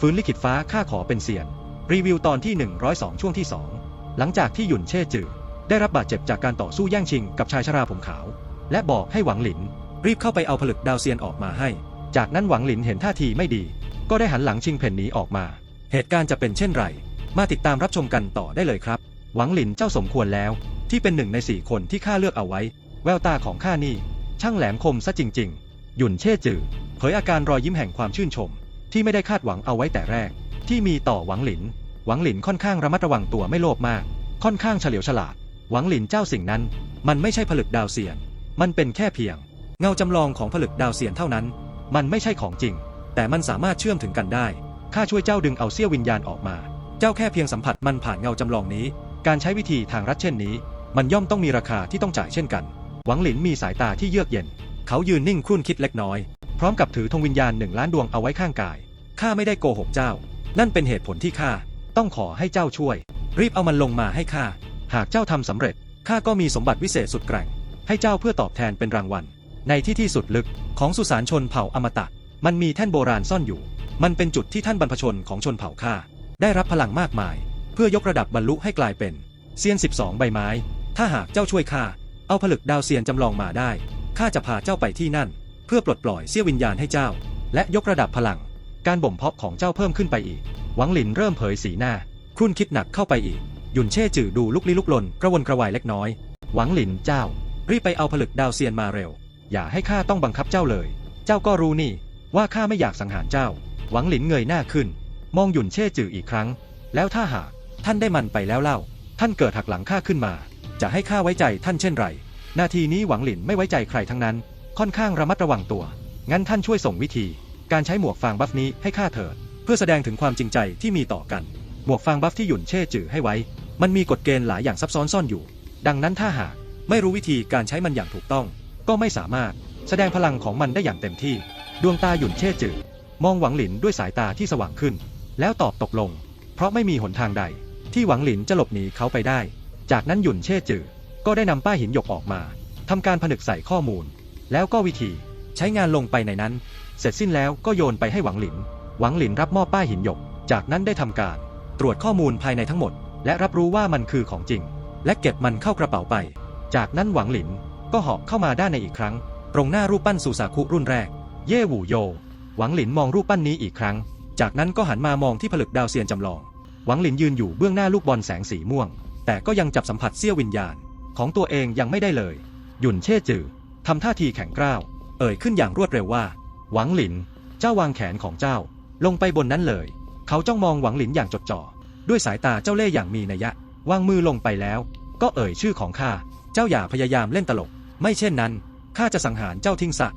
ฟื้นลิขิตฟ้าข้าขอเป็นเซียน รีวิวตอนที่ 102 ช่วงที่ 2 หลังจากที่หยุ่นเช่จือ ได้รับบาดเจ็บจากการต่อสู้แย่งชิงกับชายชราผมขาว และบอกให้หวังหลิน รีบเข้าไปเอาผลึกดาวเซียนออกมาให้ จากนั้นหวังหลินเห็นท่าทีไม่ดี ก็ได้หันหลังชิงเพ่นหนีออกมา เหตุการณ์จะเป็นเช่นไร มาติดตามรับชมกันต่อได้เลยครับ หวังหลินเจ้าสมควรแล้ว ที่เป็นหนึ่งในสี่คนที่ข้าเลือกเอาไว้ แววตาของข้านี่ช่างแหลมคมซะจริง ๆ หยุ่นเช่จือเผยอาการรอยยิ้มแห่งความชื่นชม ที่ไม่ได้คาดหวังเอาไว้แต่แรก ที่มีต่อหวังหลิน หวังหลินค่อนข้างระมัดระวังตัวไม่โลภมาก ค่อนข้างเฉลียวฉลาด หวังหลินเจ้าสิ่งนั้น มันไม่ใช่ผลึกดาวเสียน มันเป็นแค่เพียง เงาจำลองของผลึกดาวเสียนเท่านั้น มันไม่ใช่ของจริง แต่มันสามารถเชื่อมถึงกันได้ข้าช่วยเจ้าดึงเอาเสี้ยววิญญาณออกมา เจ้าแค่เพียงสัมผัสมันผ่านเงาจำลองนี้ การใช้วิธีทางรัดเช่นนี้ มันย่อมต้องมีราคาที่ต้องจ่ายเช่นกัน หวังหลินมีสายตาที่เยือกเย็น เขายืนนิ่งครุ่นคิดเล็กน้อย พร้อมกับถือธงวิญญาณหนึ่งล้านดวงเอาไว้ข้างกาย ข้าไม่ได้โกหกเจ้า นั่นเป็นเหตุผลที่ข้าต้องขอให้เจ้าช่วย รีบเอามันลงมาให้ข้า หากเจ้าทำสำเร็จข้าก็มีสมบัติวิเศษสุดแกร่ง ให้เจ้าเพื่อตอบแทนเป็นรางวัล ในที่ที่สุดลึกของสุสานชนเผ่าอมตะ มันมีแท่นโบราณซ่อนอยู่ มันเป็นจุดที่ท่านบรรพชนของชนเผ่าข้าได้รับพลังมากมาย เพื่อยกระดับบรรลุให้กลายเป็นเซียน 12 ใบไม้ ถ้าหากเจ้าช่วยข้าเอาผลึกดาวเซียนจำลองมาได้ข้าจะพาเจ้าไปที่นั่น เพื่อปลดปล่อยเสี้ยววิญญาณให้เจ้า และยกระดับพลัง การบ่มเพาะของเจ้าเพิ่มขึ้นไปอีก หวังหลินเริ่มเผยสีหน้า ครุ่นคิดหนักเข้าไปอีกหยุนเช่จื่อดูลุกลี้ลุกลนกระวนกระวายเล็กน้อย หวังหลินเจ้า รีบไปเอาผลึกดาวเซียนมาเร็ว อย่าให้ข้าต้องบังคับเจ้าเลย เจ้าก็รู้นี่ ว่าข้าไม่อยากสังหารเจ้า หวังหลินเงยหน้าขึ้น มองหยุนเช่จื่ออีกครั้ง แล้วถ้าหากท่านได้มันไปแล้วเล่า ท่านเกิดหักหลังข้าขึ้นมา จะให้ข้าไว้ใจท่านเช่นไร นาทีนี้หวังหลินไม่ไว้ใจใครทั้งนั้น ค่อนข้างระมัดระวังตัว งั้นท่านช่วยส่งวิธี การใช้หมวกฟางบัฟนี้ให้ข้าเถิด เพื่อแสดงถึงความจริงใจที่มีต่อกัน หมวกฟางบัฟที่หยุนเช่จื่อให้ไว้ มันมีกฎเกณฑ์หลายอย่างซับซ้อนซ่อนอยู่ ดังนั้นถ้าหากไม่รู้วิธีการใช้มันอย่างถูกต้อง ก็ไม่สามารถแสดงพลังของมันได้อย่างเต็มที่ ดวงตาหยุนเช่จื่อมองหวังหลินด้วยสายตาที่สว่างขึ้น แล้วตอบตกลง เพราะไม่มีหนทางใด ที่หวังหลินจะหลบหนีเขาไปได้ จากนั้นหยุนเช่จื่อก็ได้นำป้ายหินหยกออกมาทำการผนึกใส่ข้อมูล แล้วก็วิธีใช้งานลงไปในนั้น เสร็จสิ้นแล้วก็โยนไปให้หวังหลิน หวังหลินรับมอบป้ายหินหยก จากนั้นได้ทำการ ตรวจข้อมูลภายในทั้งหมด และรับรู้ว่ามันคือของจริง และเก็บมันเข้ากระเป๋าไป จากนั้นหวังหลินก็หอบเข้ามาด้านในอีกครั้ง ตรงหน้ารูปปั้นสุสาคุรุ่นแรก เย่หวูโย หวังหลินมองรูปปั้นนี้อีกครั้ง จากนั้นก็หันมามองที่ผลึกดาวเซียนจำลอง หวังหลินยืนอยู่เบื้องหน้าลูกบอลแสงสีม่วง แต่ก็ยังจับสัมผัสเสี้ยววิญญาณ ของตัวเองยังไม่ได้เลย หยุ่นเช่จือทำท่าทีแข็งกร้าว เอ่ยขึ้นอย่างรวดเร็วว่า หวังหลิน เจ้าวางแขนของเจ้า ลงไปบนนั้นเลย เขาจ้องมองหวังหลินอย่างจดจ่อ ด้วยสายตาเจ้าเล่ห์อย่างมีนัยยะ วางมือลงไปแล้ว ก็เอ่ยชื่อของข้า เจ้าอย่าพยายามเล่นตลก ไม่เช่นนั้นข้าจะสังหารเจ้าทิ้งซะ